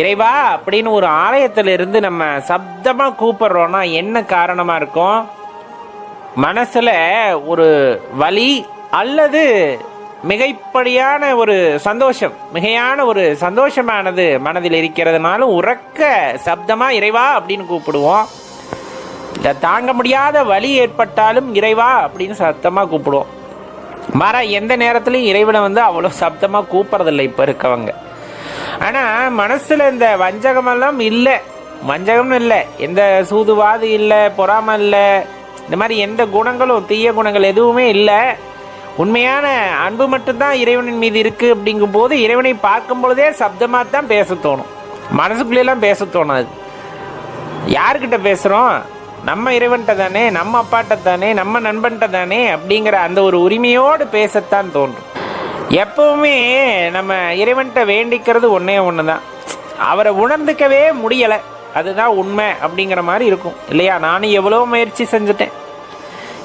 இறைவா அப்படின்னு ஒரு ஆலயத்துல இருந்து நம்ம சப்தமா கூப்பிடுறோம்னா என்ன காரணமா இருக்கும்? மனசுல ஒரு வலி அல்லது மிகைப்படியான ஒரு சந்தோஷம் மிகையான ஒரு சந்தோஷமானது மனதில் இருக்கிறதுனால உறக்க சப்தமா இறைவா அப்படின்னு கூப்பிடுவோம். இதை தாங்க முடியாத வலி ஏற்பட்டாலும் இறைவா அப்படின்னு சத்தமா கூப்பிடுவோம். மாறா எந்த நேரத்திலையும் இறைவனை வந்து அவ்வளோ சப்தமா கூப்பிடுறதில்லை இப்போ இருக்கவங்க. ஆனால் மனசில் இந்த வஞ்சகமெல்லாம் இல்லை. வஞ்சகம்னு இல்லை. எந்த சூதுவாது இல்லை பொறாமை இல்லை. இந்த மாதிரி எந்த குணங்களும் தீய குணங்கள் எதுவுமே இல்லை. உண்மையான அன்பு மட்டும்தான் இறைவனின் மீது இருக்குது அப்படிங்கும் போது இறைவனை பார்க்கும் பொழுதே சப்தமாக தான் பேச தோணும். மனசுக்குள்ளேலாம் பேச தோணாது. யார்கிட்ட பேசுகிறோம் நம்ம இறைவன்கிட்ட தானே நம்ம அப்பாட்ட தானே நம்ம நண்பன்கிட்ட தானே அப்படிங்கிற அந்த ஒரு உரிமையோடு பேசத்தான் தோன்றும். எப்பவுமே நம்ம இறைவன்கிட்ட வேண்டிக்கிறது ஒன்றே ஒன்று தான் அவரை உணர்ந்துக்கவே முடியலை. அதுதான் உண்மை அப்படிங்கிற மாதிரி இருக்கும். இல்லையா? நானும் எவ்வளோ முயற்சி செஞ்சுட்டேன்.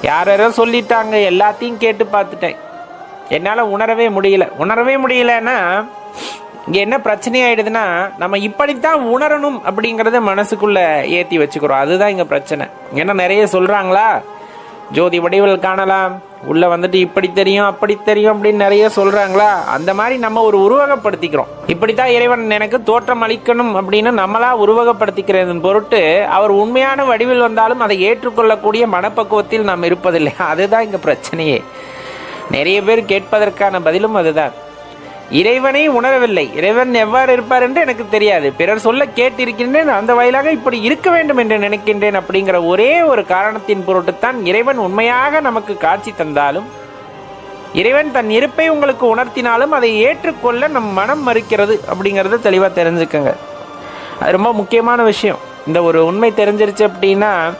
யார் யாரோ சொல்லிட்டாங்க எல்லாத்தையும் கேட்டு பார்த்துட்டேன். என்னால் உணரவே முடியல. உணரவே முடியலன்னா இங்கே என்ன பிரச்சனை ஆயிடுதுன்னா நம்ம இப்படித்தான் உணரணும் அப்படிங்கிறத மனசுக்குள்ளே ஏற்றி வச்சுக்கிறோம். அதுதான் இங்கே பிரச்சனை. ஏன்னா நிறைய சொல்கிறாங்களா ஜோதி வடிவில் காணலாம். உள்ள வந்துட்டு இப்படி தெரியும் அப்படி தெரியும் அப்படின்னு நிறைய சொல்றாங்களா? அந்த மாதிரி நம்ம ஒரு உருவகப்படுத்திக்கிறோம். இப்படித்தான் இறைவன் எனக்கு தோற்றம் அளிக்கணும் அப்படின்னு நம்மளா உருவகப்படுத்திக்கிறதன் பொருட்டு அவர் உண்மையான வடிவில் வந்தாலும் அதை ஏற்றுக்கொள்ளக்கூடிய மனப்பக்குவத்தில் நாம் இருப்பதில்லை. அதுதான் இங்க பிரச்சனையே. நிறைய பேர் கேட்பதற்கான பதிலும் அதுதான். இறைவனை உணரவில்லை. இறைவன் எவ்வாறு இருப்பார் என்று எனக்கு தெரியாது. பிறர் சொல்ல கேட்டிருக்கின்றேன் அந்த வாயிலாக இப்படி இருக்க வேண்டும் என்று நினைக்கின்றேன் அப்படிங்கிற ஒரே ஒரு காரணத்தின் பொருட்டுத்தான் இறைவன் உண்மையாக நமக்கு காட்சி தந்தாலும் இறைவன் தன் இருப்பை உங்களுக்கு உணர்த்தினாலும் அதை ஏற்றுக்கொள்ள நம் மனம் மறுக்கிறது அப்படிங்கிறத தெளிவாக தெரிஞ்சுக்கோங்க. அது ரொம்ப முக்கியமான விஷயம். இந்த ஒரு உண்மை தெரிஞ்சிருச்சு அப்படின்னா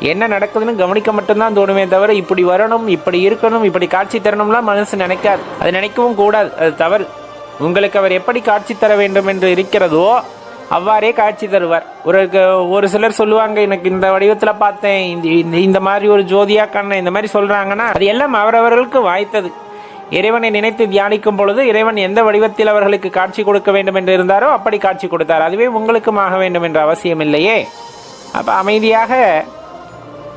என்ன நடக்குதுன்னு கவனிக்க மட்டும்தான் தோணுமே தவிர இப்படி வரணும் இப்படி இருக்கணும் இப்படி காட்சி தரணும்லாம் மனசு நினைக்காது. அது நினைக்கவும் கூடாது அது தவறு. உங்களுக்கு அவர் எப்படி காட்சி தர வேண்டும் என்று இருக்கிறதோ அவ்வாறே காட்சி தருவார். ஒரு ஒரு சிலர் சொல்லுவாங்க எனக்கு இந்த வடிவத்துல பார்த்தேன் இந்த- இந்த- இந்த மாதிரி ஒரு ஜோதியா கண்ண இந்த மாதிரி சொல்றாங்கன்னா அது எல்லாம் அவரவர்களுக்கு வாய்த்தது. இறைவனை நினைத்து தியானிக்கும் பொழுது இறைவன் எந்த வடிவத்தில் அவர்களுக்கு காட்சி கொடுக்க வேண்டும் என்று இருந்தாரோ அப்படி காட்சி கொடுத்தார். அதுவே உங்களுக்கும் ஆக வேண்டும் என்ற அவசியம் இல்லையே. அப்ப அமைதியாக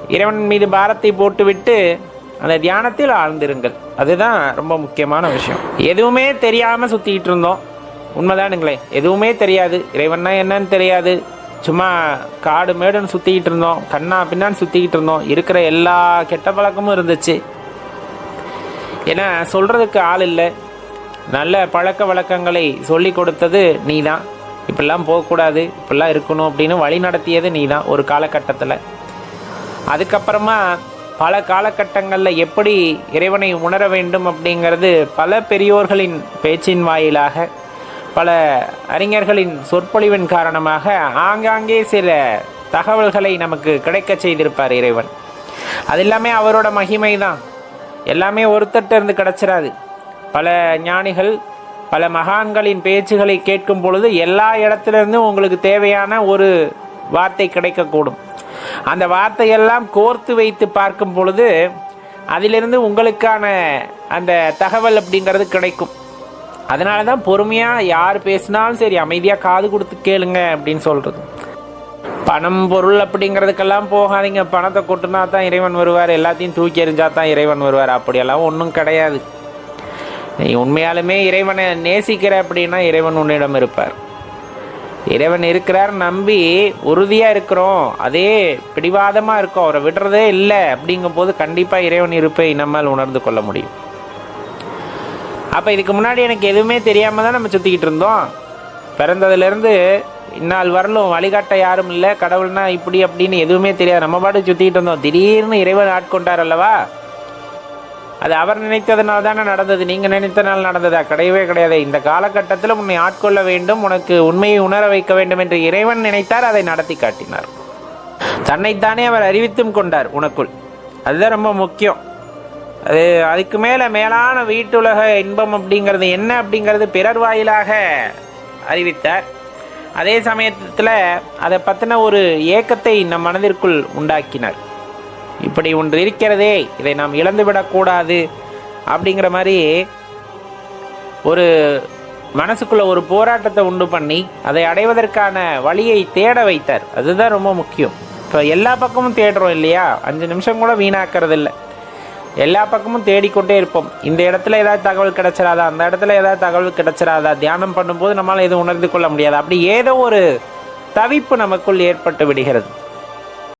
இறைவன் மீது பாரத்தை போட்டுவிட்டு அந்த தியானத்தில் ஆழ்ந்திருங்கள். அதுதான் ரொம்ப முக்கியமான விஷயம். எதுவுமே தெரியாமல் சுற்றிக்கிட்டு இருந்தோம். உண்மைதானுங்களே எதுவுமே தெரியாது. இறைவன்னா என்னன்னு தெரியாது. சும்மா காடு மேடுன்னு சுற்றிக்கிட்டு இருந்தோம். கண்ணா பின்னான்னு சுற்றிக்கிட்டு இருந்தோம். இருக்கிற எல்லா கெட்ட பழக்கமும் இருந்துச்சு. ஏன்னா சொல்கிறதுக்கு ஆள் இல்லை. நல்ல பழக்க வழக்கங்களை சொல்லி கொடுத்தது நீ தான் இப்படிலாம் போகக்கூடாது. இப்படிலாம் இருக்கணும் அப்படின்னு வழி நடத்தியது நீ தான் ஒரு காலகட்டத்தில். அதுக்கப்புறமா பல காலகட்டங்களில் எப்படி இறைவனை உணர வேண்டும் அப்படிங்கிறது பல பெரியோர்களின் பேச்சின் வாயிலாக பல அறிஞர்களின் சொற்பொழிவின் காரணமாக ஆங்காங்கே சில தகவல்களை நமக்கு கிடைக்க செய்திருப்பார் இறைவன். அது எல்லாமே அவரோட மகிமை தான் எல்லாமே ஒருத்தட்ட இருந்து கிடைச்சிடாது பல ஞானிகள் பல மகான்களின் பேச்சுகளை கேட்கும் பொழுது எல்லா இடத்துலேருந்தும் உங்களுக்கு தேவையான ஒரு வார்த்தை கிடைக்கக்கூடும். அந்த வார்த்தையெல்லாம் கோர்த்து வைத்து பார்க்கும் பொழுது அதிலிருந்து உங்களுக்கான அந்த தகவல் அப்படிங்கிறது கிடைக்கும். அதனால தான் பொறுமையாக யார் பேசினாலும் சரி அமைதியாக காது கொடுத்து கேளுங்க அப்படின்னு சொல்கிறது பணம் பொருள் அப்படிங்கிறதுக்கெல்லாம் போகாதீங்க. பணத்தை கொட்டுனா தான் இறைவன் வருவார் எல்லாத்தையும் தூக்கி எறிஞ்சா தான் இறைவன் வருவார். அப்படியெல்லாம் ஒன்றும் கிடையாது. நீ உண்மையாலுமே இறைவனை நேசிக்கிற அப்படின்னா இறைவன் உன்னிடம் இருப்பார். இறைவன் இருக்கிறார் நம்பி உறுதியாக இருக்கிறோம். அதே பிடிவாதமாக இருக்கோம். அவரை விடுறதே இல்லை. அப்படிங்கும்போது கண்டிப்பாக இறைவன் இருப்பை நம்மால் உணர்ந்து கொள்ள முடியும். அப்போ இதுக்கு முன்னாடி எனக்கு எதுவுமே தெரியாமல் தான் நம்ம சுற்றிக்கிட்டு இருந்தோம். பிறந்ததுலேருந்து இந்நாள் வரலும் வழிகாட்ட யாரும் இல்லை. கடவுள்னா இப்படி அப்படின்னு எதுவுமே தெரியாது. நம்ம பாட்டு சுற்றிக்கிட்டு இருந்தோம். திடீர்னு இறைவன் ஆட்கொண்டார் அல்லவா? அது அவர் நினைத்ததுனால தானே நடந்தது நீங்கள் நினைத்தனால் நடந்ததா? கிடையவே கிடையாது. இந்த காலகட்டத்தில் உன்னை ஆட்கொள்ள வேண்டும் உனக்கு உண்மையை உணர வைக்க வேண்டும் என்று இறைவன் நினைத்தார் அதை நடத்தி காட்டினார். தன்னைத்தானே அவர் அறிவித்தும் கொண்டார் உனக்குள். அதுதான் ரொம்ப முக்கியம். அது அதுக்கு மேலே மேலான வீட்டுலக இன்பம் அப்படிங்கிறது என்ன அப்படிங்கிறது பிறர் வாயிலாக அறிவித்தார். அதே சமயத்தில் அதை பற்றின ஒரு ஏக்கத்தை நம் மனதிற்குள் உண்டாக்கினார். இப்படி ஒன்று இருக்கிறதே இதை நாம் இழந்துவிடக்கூடாது அப்படிங்கிற மாதிரி ஒரு மனசுக்குள்ள ஒரு போராட்டத்தை உண்டு பண்ணி அதை அடைவதற்கான வழியை தேட வைத்தார். அதுதான் ரொம்ப முக்கியம். இப்போ எல்லா பக்கமும் தேடுறோம் இல்லையா? அஞ்சு நிமிஷம் கூட வீணாக்கிறது இல்லை எல்லா பக்கமும் தேடிக்கொண்டே இருப்போம். இந்த இடத்துல ஏதாவது தகவல் கிடச்சிடாதா அந்த இடத்துல ஏதாவது தகவல் கிடச்சிடாதா தியானம் பண்ணும்போது நம்மளால் எதுவும் உணர்ந்து கொள்ள முடியாது. அப்படி ஏதோ ஒரு தவிப்பு நமக்குள் ஏற்பட்டு விடுகிறது.